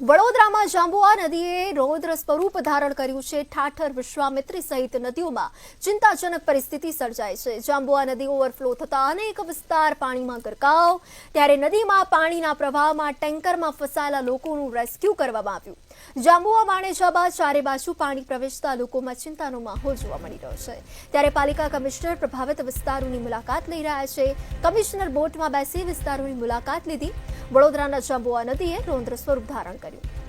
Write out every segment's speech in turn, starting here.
વડોદરામાં જાંબુઆ નદીએ રૌદ્ર સ્વરૂપ ધારણ કર્યું છે. ઠાઠર વિશ્વામિત્રી સહિત નદીઓમાં ચિંતાજનક પરિસ્થિતિ સર્જાય છે. જાંબુઆ નદી ઓવરફ્લો થતા અનેક વિસ્તાર પાણીમાં ગરકાવ. ત્યારે નદીમાં પાણીના પ્રવાહમાં ટેન્કરમાં ફસાયેલા લોકોનું રેસ્ક્યુ કરવામાં આવ્યું. જાંબુઆ માણેજા બાદ ચારે બાજુ પાણી પ્રવેશતા લોકોમાં ચિંતાનો માહોલ જોવા મળી રહ્યો છે. ત્યારે પાલિકા કમિશનર પ્રભાવિત વિસ્તારોની મુલાકાત લઈ રહ્યા છે. કમિશનર બોટમાં બેસી વિસ્તારોની મુલાકાત લીધી. વડોદરાના જાંબુઆ નદીએ રૌદ્ર સ્વરૂપ ધારણ કર્યું.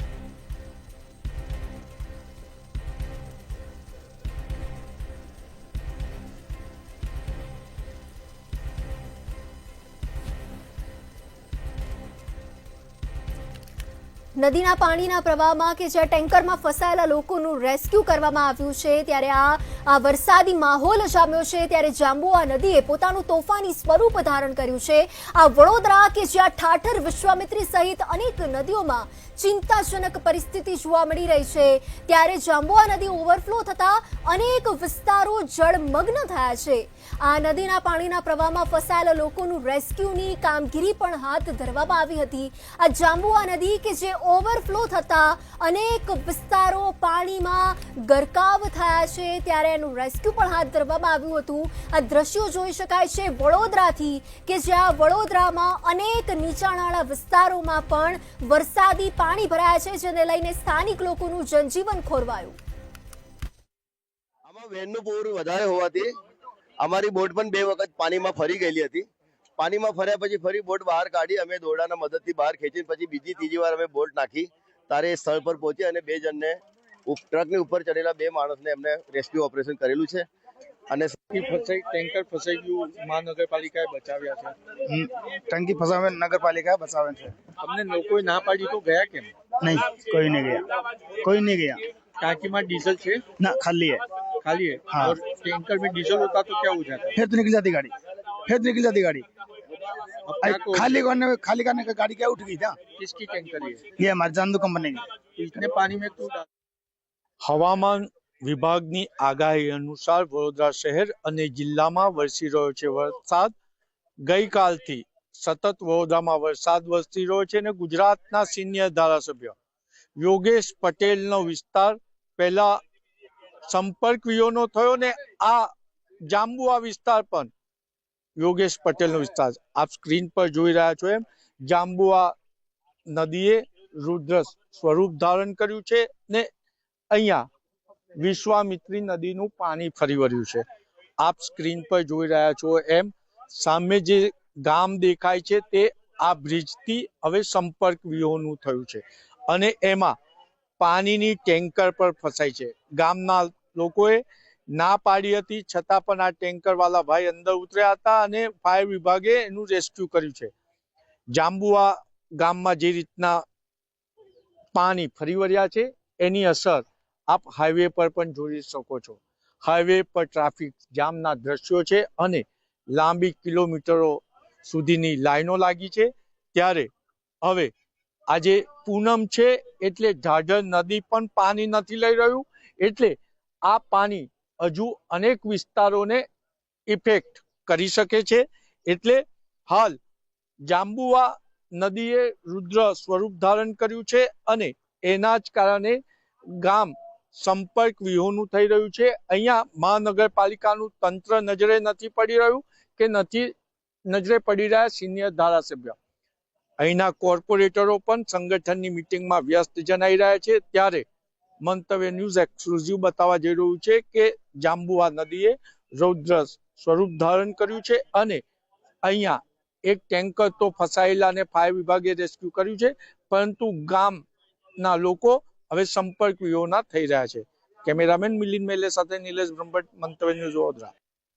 નદીના પાણીના પ્રવાહમાં કે જ્યાં ટેન્કરમાં ફસાયેલા લોકોનું રેસ્ક્યુ કરવામાં આવ્યું છે ત્યારે આ આ વરસાદી માહોલ જામ્યો છે ત્યારે જાંબુઆ નદીએ પોતાનું તોફાની સ્વરૂપ ધારણ કર્યું છે. આ વડોદરા કે જ્યાં ઠાઠર વિશ્વામિત્રી સહિત અનેક નદીઓમાં ચિંતાજનક પરિસ્થિતિ જોવા મળી રહી છે, ત્યારે જાંબુઆ નદી ઓવરફ્લો થતા અનેક વિસ્તારો જળમગ્ન થયા છે. આ નદીના પાણીના પ્રવાહમાં ફસાયેલા લોકોનું રેસ્ક્યુની કામગીરી પણ હાથ ધરવામાં આવી હતી. આ જાંબુઆ નદી કે જે ઓવરફ્લો થતા અનેક વિસ્તારો પાણીમાં ગરકાવ થયા છે, ત્યારે એનું રેસ્ક્યુ પણ હાથ ધરવામાં આવ્યું હતું. આ દ્રશ્યો જોઈ શકાય છે વડોદરાથી કે જ્યાં વડોદરામાં અનેક નીચાણવાળા વિસ્તારોમાં પણ વરસાદી પાણી ભરાયા છે, જેને લઈને સ્થાનિક લોકોનું જનજીવન ખોરવાયું. આમાં વેનનું પૂર વધારે હોવાથી અમારી બોટ પણ બે વખત પાણીમાં ફરી ગયેલી હતી. પાણીમાં ફર્યા પછી ફરી બોટ બહાર કાઢી અમે દોરડાના મદદથી બહાર ખેંચીને પછી બીજી ત્રીજી વાર અમે બોટ નાખી. તારે સ્થળ પર પહોંચી અને બે જણને ટ્રકની ઉપર ચડેલા બે માણસને એમને રેસ્ક્યુ ઓપરેશન કરેલું છે અને ટાંકી ફસાઈ ટેન્કર ફસાઈ ગયું મહાનગરપાલિકાએ બચાવ્યા છે હમ, ટંકી ફસાવે નગરપાલિકા બચાવે છે તમને લોકોએ ના પાડી તો ગયા કેમ नहीं कोई नहीं गया कोई नहीं गया टांकी डीजल છે ना खाली है खाली है हाँ। और टैंकर में डीजल होता तो क्या हो जाता फिर तो निकल जाती गाड़ी फिर तो निकल जाती गाड़ी अब अरे क्या को खाली करने खाली करने का गाड़ी क्या उठ गई था किसकी टैंकर है ये हमारे चांदू कंपनी की तो इतने पानी में क्यों डाल હવામાન વિભાગની આગાહી અનુસાર વડોદરા શહેર અને જિલ્લામાં વરસી રહ્યો છે વરસાદ. ગઈકાલથી સતત વડોદરામાં વરસાદ વરસી રહ્યો છે અને ગુજરાતના સિનિયર ધારાસભ્ય યોગેશ પટેલનો વિસ્તાર પહેલા સંપર્ક વિહોનો થયો ને આ જાંબુઆ વિસ્તાર પણ. યોગેશ પટેલનો વિસ્તાર આપ સ્ક્રીન પર જોઈ રહ્યા છો એમ. જાંબુઆ નદીએ રુદ્ર સ્વરૂપ ધારણ કર્યું છે ને અહીંયા વિશ્વામિત્રી નદીનું પાણી ફરી વળ્યું છે. આપ સ્ક્રીન પર જોઈ રહ્યા છો એમ સામે જે ગામ દેખાય છે તે આ બ્રિજથી હવે સંપર્ક વિહોણું થયું છે અને એમાં પાણીની ટેન્કર પર ફસાય છે. ગામના લોકોએ ના પાડી હતી છતાં પણ આ ટેન્કર વાળા ભાઈ અંદર ઉતર્યા હતા અને ફાયર વિભાગે એનું રેસ્ક્યુ કર્યું છે. જાંબુઆ ગામમાં જે રીતના પાણી ફરી વળ્યા છે એની અસર આપ હાઈવે પર પણ જોઈ શકો છો. હાઈવે પર ટ્રાફિક જામના દ્રશ્યો છે અને લાંબી કિલોમીટરો સુધીની લાઈનો લાગી છે. ત્યારે હવે આજે પૂનમ છે એટલે ઢાઢર નદી પણ પાણી નથી લઈ રહ્યું. એટલે આ પાણી હજુ અનેક વિસ્તારોને ઇફેક્ટ કરી શકે છે. એટલે હાલ જાંબુવા નદીએ રુદ્ર સ્વરૂપ ધારણ કર્યું છે અને એના જ કારણે ગામ સંપર્ક વિહોણું થઈ રહ્યું છે. અહીંયા મહાનગરપાલિકાનું તંત્ર નજરે નથી પડી રહ્યું કે નથી નજરે પડી રહ્યા સિનિયર ધારાસભ્ય. અહીંના કોર્પોરેટરો પણ સંગઠનની મિટિંગમાં વ્યસ્ત જણાઈ રહ્યા છે. ત્યારે મંતવ્ય ન્યૂઝ એક્સક્લુઝિવ બતાવવા જઈ રહ્યું છે કે જાંબુઆ નદીએ રૌદ્ર સ્વરૂપ ધારણ કર્યું છે અને અહીંયા એક ટેન્કર તો ફસાયેલા અને ફાયર વિભાગે રેસ્ક્યુ કર્યું છે. પરંતુ ગામના લોકો હવે સંપર્ક વિહોણા થઈ રહ્યા છે. કેમેરામેન મિલિન મેલે સાથે નિલેશ બ્રહ્મભટ્ટ, મંતવ્ય ન્યૂઝ વડોદરા.